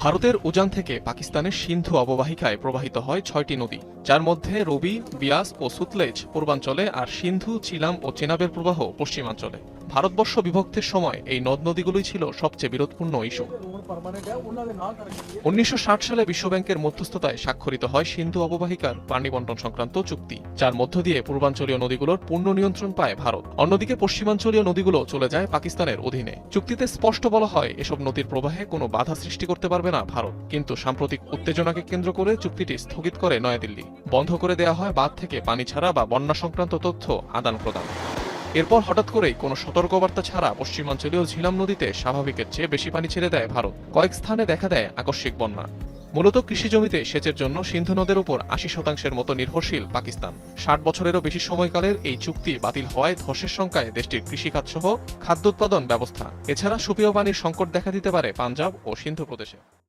ভারতের উজান থেকে পাকিস্তানের সিন্ধু অববাহিকায় প্রবাহিত হয় ছয়টি নদী, যার মধ্যে রবি, বিয়াস ও সুতলেজ পূর্বাঞ্চলে আর সিন্ধু চিলাম ও চেনাবের প্রবাহ পশ্চিমাঞ্চলে। ভারতবর্ষ বিভক্তের সময় এই নদ নদীগুলোই ছিল সবচেয়ে বিরোধপূর্ণ ইস্যু। উনিশশো ষাট সালে বিশ্বব্যাংকের মধ্যস্থতায় স্বাক্ষরিত হয় সিন্ধু অববাহিকার পানি বন্টন সংক্রান্ত চুক্তি, যার মধ্য দিয়ে পূর্বাঞ্চলীয় নদীগুলোর পূর্ণ নিয়ন্ত্রণ পায় ভারত। অন্যদিকে পশ্চিমাঞ্চলীয় নদীগুলো চলে যায় পাকিস্তানের অধীনে। চুক্তিতে স্পষ্ট বলা হয়, এসব নদীর প্রবাহে কোনো বাধা সৃষ্টি করতে পারবে না ভারত। কিন্তু সাম্প্রতিক উত্তেজনাকে কেন্দ্র করে চুক্তিটি স্থগিত করে নয়াদিল্লি। বন্ধ করে দেওয়া হয় বাঁধ থেকে পানি ছাড়া বা বন্যা সংক্রান্ত তথ্য আদান প্রদান এরপর হঠাৎ করেই কোনো সতর্কবার্তা ছাড়া পশ্চিমাঞ্চলীয় ঝিলাম নদীতে স্বাভাবিকের চেয়ে বেশি পানি ছেড়ে দেয় ভারত। কয়েক স্থানে দেখা দেয় আকস্মিক বন্যা। মূলত কৃষি জমিতে সেচের জন্য সিন্ধু নদের উপর আশি শতাংশের মতো নির্ভরশীল পাকিস্তান। ষাট বছরেরও বেশি সময়কালের এই চুক্তি বাতিল হওয়ায় ধসের সংখ্যায় দেশটির কৃষিখাত সহ খাদ্য উৎপাদন ব্যবস্থা। এছাড়া সুপেয় পানির সংকট দেখা দিতে পারে পাঞ্জাব ও সিন্ধু প্রদেশে।